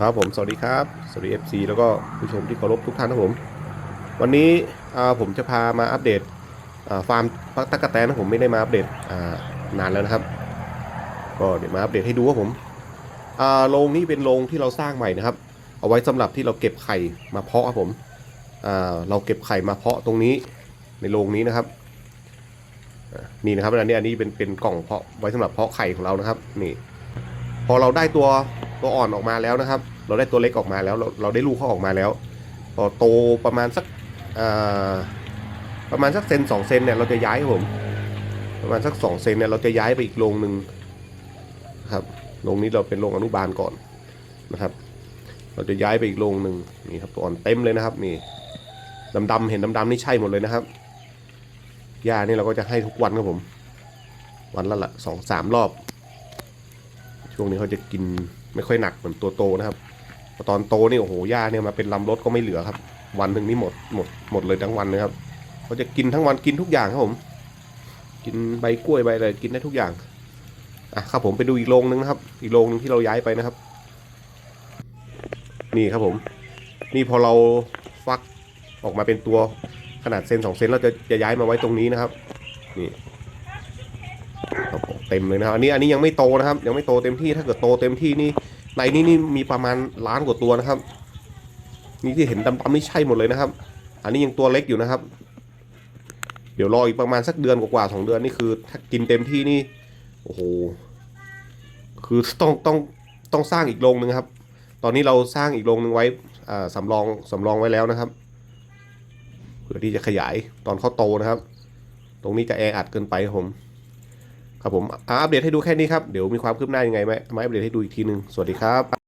ครับผมสวัสดีครับ สวัสดี FC แล้วก็ผู้ชมที่เคารพทุกท่านครับผม วันนี้ผมจะพามาอัปเดตฟาร์มปักตะกะแตนนะผมไม่ได้มาอัปเดตนานแล้วนะครับ ก็เดี๋ยวมาอัปเดตให้ดูครับผมโรงนี้เป็นโรงที่เราสร้างใหม่นะครับ เอาไว้สำหรับที่เราเก็บไข่มาเพาะครับผมเราเก็บไข่มาเพาะตรงนี้ในโรงนี้นะครับนี่นะครับอันนี้อันนี้เป็นเป็นกล่องเพาะไว้สำหรับเพาะไข่ของเรานะครับ นี่ พอเราได้ตัว ตัวอ่อนออกมาแล้วนะครับ เราได้ตัวเล็กออกมาแล้วเราเราได้ลูกเขาออกมาแล้วพอโตประมาณสักประมาณสักเซนสองเซนเนี่ยเราจะย้ายผมประมาณสักสองเซนเนี่ยเราจะย้ายไปอีกโรงหนึ่งครับโรงนี้เราเป็นโรงอนุบาลก่อนนะครับ เราจะย้ายไปอีกโรงหนึ่งนี่ครับตัวอ่อนเต็มเลยนะครับนี่ดำๆเห็นดำๆนี่ใช่หมดเลยนะครับหญ้านี่เราก็จะให้ทุกวันครับผม วันละละสองสามรอบ ช่วงนี้เขาจะกิน ไม่ค่อยหนักเหมือนตัวโตนะครับตอนโตนี่โอ้โหหญ้าเนี่ยมาเป็นลำรถก็ไม่เหลือครับ วันหนึ่งนี่หมดหมดหมดเลยทั้งวันเลยครับเขาจะกินทั้งวันกินทุกอย่างครับผม กินใบกล้วยใบอะไรกินได้ทุกอย่างอะครับผมไปดูอีกโรงนึงนะครับ อีกโรงนึงที่เราย้ายไปนะครับ นี่ครับผม นี่พอเราฟักออกมาเป็นตัวขนาดเซนสองเซนเราจะจะย้ายมาไว้ตรงนี้นะครับ นี่ เต็มเลยนะครับอันนี้อันนี้ยังไม่โตนะครับ ยังไม่โตเต็มที่ถ้าเกิดโตเต็มที่นี่ในนี้นี่มีประมาณล้านกว่าตัวนะครับ นี่ที่เห็นดำๆนี่ใช่หมดเลยนะครับ อันนี้ยังตัวเล็กอยู่นะครับ เดี๋ยวรออีกประมาณสักเดือนกว่าๆสองเดือนนี่คือ ถ้ากินเต็มที่นี่โอ้โหคือต้องต้องต้องสร้างอีกโรงหนึ่งครับ ตอนนี้เราสร้างอีกโรงหนึ่งไว้สำรองสำรองไว้แล้วนะครับเพื่อที่จะขยายตอนเขาโตนะครับ ตรงนี้จะแออัดเกินไปครับผม ครับผมอ่าอัปเดตให้ดูแค่นี้ครับ เดี๋ยวมีความคืบหน้ายังไงไหมมาอัปเดตให้ดูอีกทีหนึ่งสวัสดีครับ